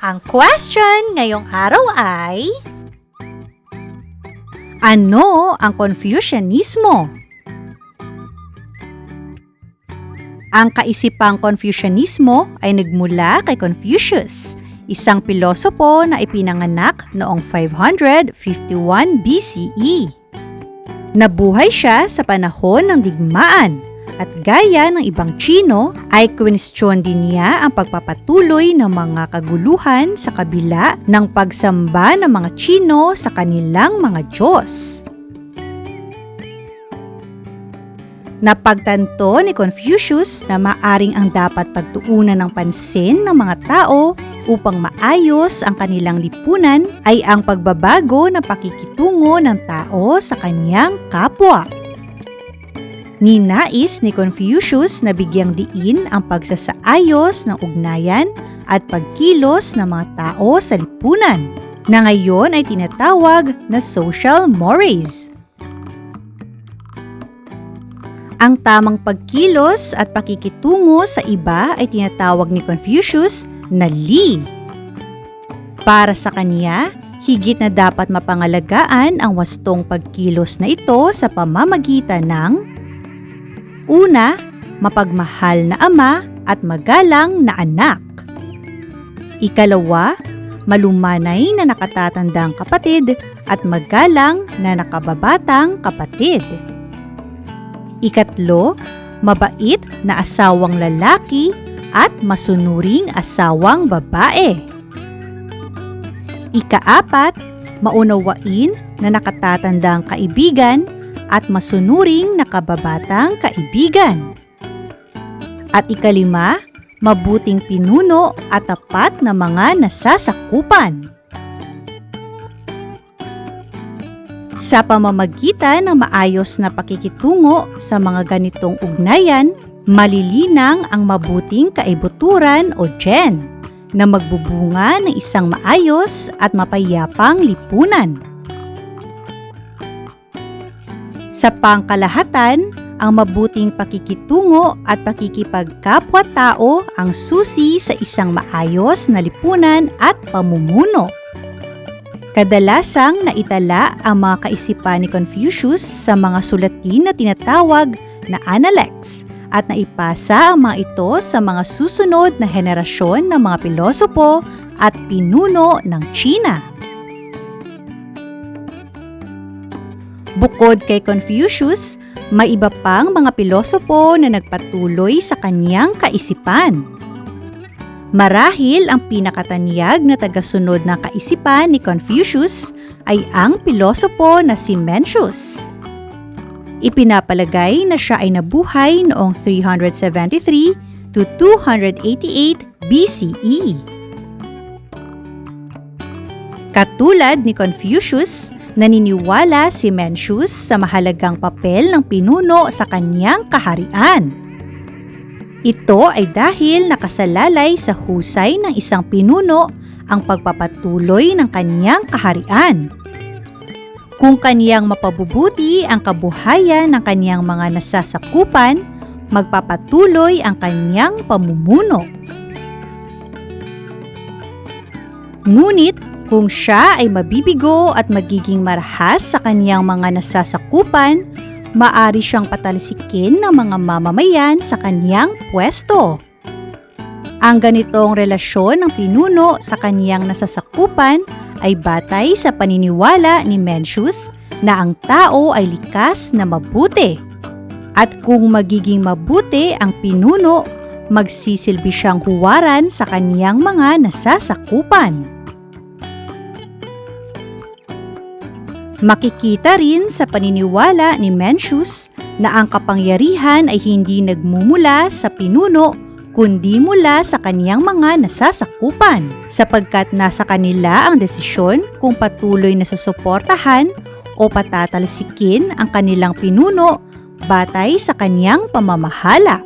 Ang question ngayong araw ay Ano ang Confucianismo? Ang kaisipang Confucianismo ay nagmula kay Confucius, isang pilosopo na ipinanganak noong 551 BCE. Nabuhay siya sa panahon ng digmaan at gaya ng ibang Chino ay kwestiyon din niya ang pagpapatuloy ng mga kaguluhan sa kabila ng pagsamba ng mga Chino sa kanilang mga Diyos. Napagtanto ni Confucius na maaring ang dapat pagtuunan ng pansin ng mga tao upang maayos ang kanilang lipunan ay ang pagbabago ng pakikitungo ng tao sa kanyang kapwa. Ninais ni Confucius na bigyang diin ang pagsasaayos ng ugnayan at pagkilos ng mga tao sa lipunan na ngayon ay tinatawag na social mores. Ang tamang pagkilos at pakikitungo sa iba ay tinatawag ni Confucius na Li. Para sa kanya, higit na dapat mapangalagaan ang wastong pagkilos na ito sa pamamagitan ng Una, mapagmahal na ama at magalang na anak. Ikalawa, malumanay na nakatatandang kapatid at magalang na nakababatang kapatid. Ikatlo, mabait na asawang lalaki at masunuring asawang babae. Ikaapat, maunawain na nakatatandang kaibigan at masunuring na kababatang kaibigan. At ikalima, mabuting pinuno at tapat na mga nasasakupan. Sa pamamagitan ng maayos na pakikitungo sa mga ganitong ugnayan, malilinang ang mabuting kaibuturan o gen na magbubunga ng isang maayos at mapayapang lipunan. Sa pangkalahatan, ang mabuting pakikitungo at pakikipagkapwa-tao ang susi sa isang maayos na lipunan at pamumuno. Kadalasang naitala ang mga kaisipan ni Confucius sa mga sulatin na tinatawag na Analects at naipasa ang mga ito sa mga susunod na henerasyon ng mga pilosopo at pinuno ng China. Bukod kay Confucius, may iba pang mga pilosopo na nagpatuloy sa kanyang kaisipan. Marahil ang pinakatanyag na tagasunod ng kaisipan ni Confucius ay ang pilosopo na si Mencius. Ipinapalagay na siya ay nabuhay noong 373 to 288 BCE. Katulad ni Confucius, naniniwala si Mencius sa mahalagang papel ng pinuno sa kanyang kaharian. Ito ay dahil nakasalalay sa husay ng isang pinuno ang pagpapatuloy ng kanyang kaharian. Kung kaniyang mapabubuti ang kabuhayan ng kanyang mga nasasakupan, magpapatuloy ang kanyang pamumuno. Ngunit kung siya ay mabibigo at magiging marahas sa kanyang mga nasasakupan, maari siyang patalsikin ng mga mamamayan sa kanyang pwesto. Ang ganitong relasyon ng pinuno sa kanyang nasasakupan ay batay sa paniniwala ni Mencius na ang tao ay likas na mabuti. At kung magiging mabuti ang pinuno, magsisilbi siyang huwaran sa kanyang mga nasasakupan. Makikita rin sa paniniwala ni Mencius na ang kapangyarihan ay hindi nagmumula sa pinuno kundi mula sa kaniyang mga nasasakupan sapagkat nasa kanila ang desisyon kung patuloy na susuportahan o patatalsikin ang kanilang pinuno batay sa kaniyang pamamahala.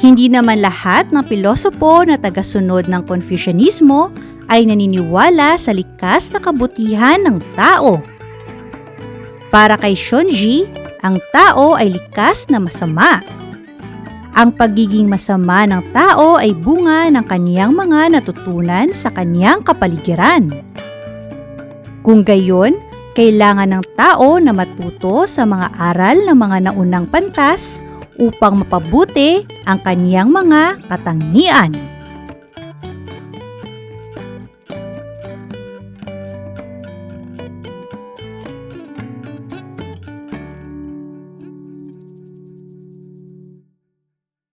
Hindi naman lahat ng pilosopo na tagasunod ng Confucianismo ay naniniwala sa likas na kabutihan ng tao. Para kay Shunji, ang tao ay likas na masama. Ang pagiging masama ng tao ay bunga ng kaniyang mga natutunan sa kaniyang kapaligiran. Kung gayon, kailangan ng tao na matuto sa mga aral ng mga naunang pantas upang mapabuti ang kaniyang mga katangian.